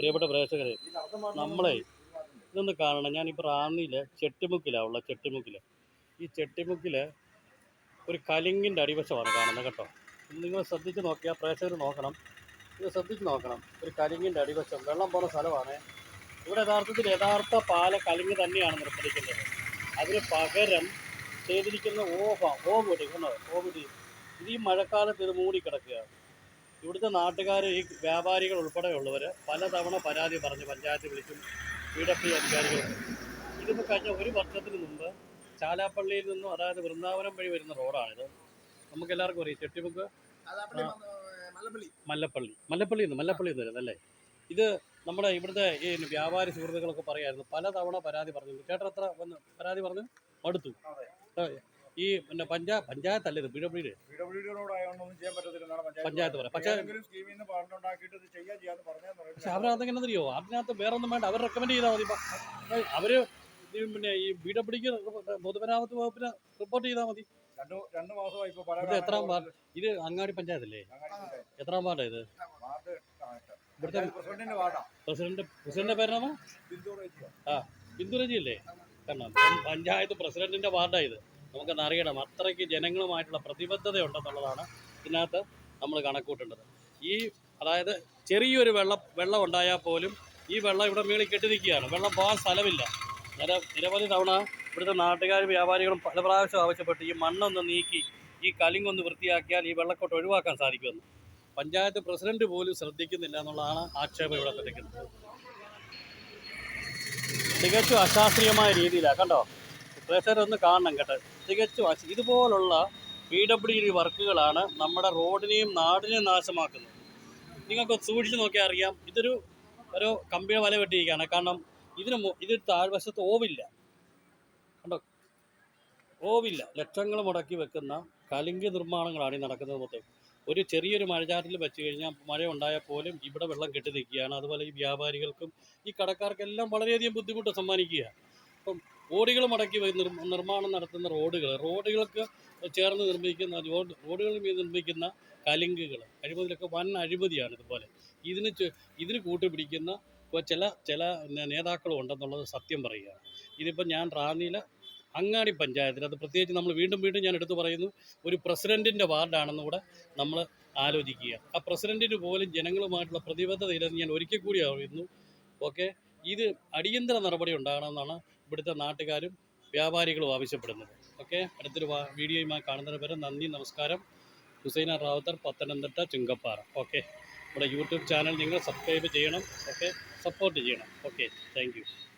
പ്രിയപ്പെട്ട പ്രേക്ഷകരെ നമ്മളെ ഇതൊന്ന് കാണണം. ഞാനിപ്പോൾ റാന്നിയിലെ ചെട്ടിമുക്കിലാണ് ഉള്ള ചെട്ടിമുക്കിൽ ഈ ചെട്ടിമുക്കിൽ ഒരു കലിങ്ങിന്റെ അടിവശമാണ് കാണുന്നത് കേട്ടോ. നിങ്ങൾ ശ്രദ്ധിച്ച് നോക്കിയാൽ പ്രേക്ഷകർ നോക്കണം. ഇത് ശ്രദ്ധിച്ച് നോക്കണം. ഒരു കലിങ്ങിന്റെ അടിവശം വെള്ളം പോകുന്ന സ്ഥലമാണ്. ഇവിടെ യഥാർത്ഥത്തിൽ യഥാർത്ഥ പാല കലിങ്ങ് തന്നെയാണ് നിർമ്മിക്കുന്നത് അതിന് പകരം ചെയ്തിരിക്കുന്ന ഓഫ ഓവുടി കണ്ടോ? ഓവുടി. ഇത് ഈ മഴക്കാലത്ത് ഇത് മൂടിക്കിടക്കുക ഇവിടുത്തെ നാട്ടുകാർ ഈ വ്യാപാരികൾ ഉൾപ്പെടെയുള്ളവർ പലതവണ പരാതി പറഞ്ഞ് പഞ്ചായത്ത് വിളിച്ചും പി ഡബ്ല്യു അധികാരികൾ ഇതിപ്പോൾ കഴിഞ്ഞ ഒരു വർഷത്തിന് മുമ്പ് ചാലാപ്പള്ളിയിൽ നിന്നും അതായത് വൃന്ദാവനം വഴി വരുന്ന റോഡാണിത്. നമുക്ക് എല്ലാവർക്കും അറിയാം. ചെട്ടിമുക്ക് മല്ലപ്പള്ളി. മല്ലപ്പള്ളി നിന്ന് മല്ലപ്പള്ളി നിന്ന് വരുന്നത് അല്ലേ ഇത് നമ്മുടെ ഇവിടുത്തെ ഈ വ്യാപാരി സുഹൃത്തുക്കളൊക്കെ പറയായിരുന്നു പലതവണ പരാതി പറഞ്ഞു ചേട്ടൻ എത്ര വന്ന് പരാതി പറഞ്ഞു? മടുത്തു. ഈ പിന്നെ പഞ്ചാ പഞ്ചായത്തല്ലേ ഇത്? P W D? P W D road ആയതുകൊണ്ടൊന്നും ചെയ്യാൻ പറ്റത്തില്ലെന്നാണ് പഞ്ചായത്ത് പറയാം. പക്ഷേ ഏതെങ്കിലും സ്കീമിൽ നിന്ന് ഫണ്ട് ഉണ്ടാക്കിയിട്ട് ഇത് ചെയ്യാൻ ചെയ്യാന്ന് പറഞ്ഞാൽ പക്ഷെ അവരതെങ്ങനെ അറിയോ അതിനകത്ത് വേറെ ഒന്നും വേണ്ട. അവർ റെക്കമെൻഡ് ചെയ്താൽ മതി. അവർ പിന്നെ അവർ ഈ ബി ഡബ്ല്യൂക്ക് പൊതുമരാമത്ത് വകുപ്പിന് റിപ്പോർട്ട് ചെയ്താൽ മതി. രണ്ടു മാസമായി പല ഇത് എത്രാം വാർഡ്? ഇത് അങ്ങാടി പഞ്ചായത്തല്ലേ? എത്രാം വാർഡാ ഇത്? ഇവിടുത്തെ പ്രസിഡന്റ് പ്രസിഡന്റിന്റെ പേരാണോ ആ ബിന്ദുരജി അല്ലേ കാരണം പഞ്ചായത്ത് പ്രസിഡന്റിന്റെ വാർഡാണ് ഇത്. നമുക്കൊന്ന് അറിയണം. അത്രയ്ക്ക് ജനങ്ങളുമായിട്ടുള്ള പ്രതിബദ്ധത ഉണ്ടെന്നുള്ളതാണ് ഇതിനകത്ത് നമ്മൾ കണക്കൂട്ടേണ്ടത്. ഈ അതായത് ചെറിയൊരു വെള്ളം വെള്ളം ഉണ്ടായാൽ പോലും ഈ വെള്ളം ഇവിടെ മേളിൽ കെട്ടി നിൽക്കുകയാണ് വെള്ളം പോകാൻ സ്ഥലമില്ല. നേരെ നിരവധി തവണ ഇവിടുത്തെ നാട്ടുകാരും വ്യാപാരികളും പല പ്രാവശ്യം ആവശ്യപ്പെട്ട് ഈ മണ്ണൊന്ന് നീക്കി ഈ കലിങ്ങൊന്ന് വൃത്തിയാക്കിയാൽ ഈ വെള്ളക്കൊട്ട് ഒഴിവാക്കാൻ സാധിക്കുമെന്ന്. പഞ്ചായത്ത് പ്രസിഡന്റ് പോലും ശ്രദ്ധിക്കുന്നില്ല എന്നുള്ളതാണ് ആക്ഷേപം ഇവിടെ തെളിക്കുന്നത് തികച്ചും അശാസ്ത്രീയമായ രീതിയിലാണ് കണ്ടോ? പ്രേക്ഷകരൊന്ന് കാണണം കേട്ടോ. തികച്ചും ഇതുപോലുള്ള പി ഡബ്ല്യു ഡി വർക്കുകളാണ് നമ്മുടെ റോഡിനെയും നാടിനെയും നാശമാക്കുന്നത്. നിങ്ങൾക്ക് സൂക്ഷിച്ച് നോക്കിയാൽ അറിയാം ഇതൊരു ഒരു കമ്പിയുടെ വല വെട്ടിയിരിക്കുകയാണ്. കാരണം ഇതിന് ഇത് താഴ്വശത്ത് ഓവില്ല. കണ്ടോ? ഓവില്ല. ലക്ഷങ്ങൾ മുടക്കി വെക്കുന്ന കലിങ്ക് നിർമ്മാണങ്ങളാണ് ഈ നടക്കുന്നത് മൊത്തം. ഒരു ചെറിയൊരു മഴചാറ്റിൽ വെച്ച് കഴിഞ്ഞാൽ മഴ ഉണ്ടായാൽ പോലും ഇവിടെ വെള്ളം കെട്ടി നിൽക്കുകയാണ്. അതുപോലെ ഈ വ്യാപാരികൾക്കും ഈ കടക്കാർക്കെല്ലാം വളരെയധികം ബുദ്ധിമുട്ട് സമ്മാനിക്കുക അപ്പം കോടികൾ മടക്കി നിർമ്മാണം നടത്തുന്ന റോഡുകൾ റോഡുകൾക്ക് ചേർന്ന് നിർമ്മിക്കുന്ന റോഡ് റോഡുകളിൽ മീത് നിർമ്മിക്കുന്ന കലിങ്കുകൾ അഴിമതിയിലൊക്കെ വൻ അഴിമതിയാണ് ഇതുപോലെ. ഇതിന് ഇതിന് കൂട്ടുപിടിക്കുന്ന ചില ചില നേതാക്കളും ഉണ്ടെന്നുള്ളത് സത്യം പറയുകയാണ് ഇതിപ്പോൾ ഞാൻ റാന്നിയിൽ അങ്ങാടി പഞ്ചായത്തിൽ അത് പ്രത്യേകിച്ച് നമ്മൾ വീണ്ടും വീണ്ടും ഞാൻ എടുത്തു പറയുന്നു ഒരു പ്രസിഡന്റിന്റെ വാർഡാണെന്ന് കൂടെ നമ്മൾ ആലോചിക്കുക. ആ പ്രസിഡന്റിന് പോലും ജനങ്ങളുമായിട്ടുള്ള പ്രതിബദ്ധത ഇല്ലെന്ന് ഞാൻ ഒരിക്കൽ കൂടി അറിയുന്നു. ഓക്കെ? ഇത് അടിയന്തര നടപടി ഉണ്ടാകണമെന്നാണ് ഇവിടുത്തെ നാട്ടുകാരും വ്യാപാരികളും ആവശ്യപ്പെടുന്നത്. ഓക്കെ? അടുത്തൊരു വീഡിയോയുമായി കാണുന്നതിന് വരെ നന്ദി നമസ്കാരം. ഹുസൈന റാവത്തർ പത്തനംതിട്ട ചുങ്കപ്പാറ. ഓക്കെ? നമ്മുടെ യൂട്യൂബ് ചാനൽ നിങ്ങൾ സബ്സ്ക്രൈബ് ചെയ്യണം. ഓക്കെ? സപ്പോർട്ട് ചെയ്യണം. ഓക്കെ? താങ്ക്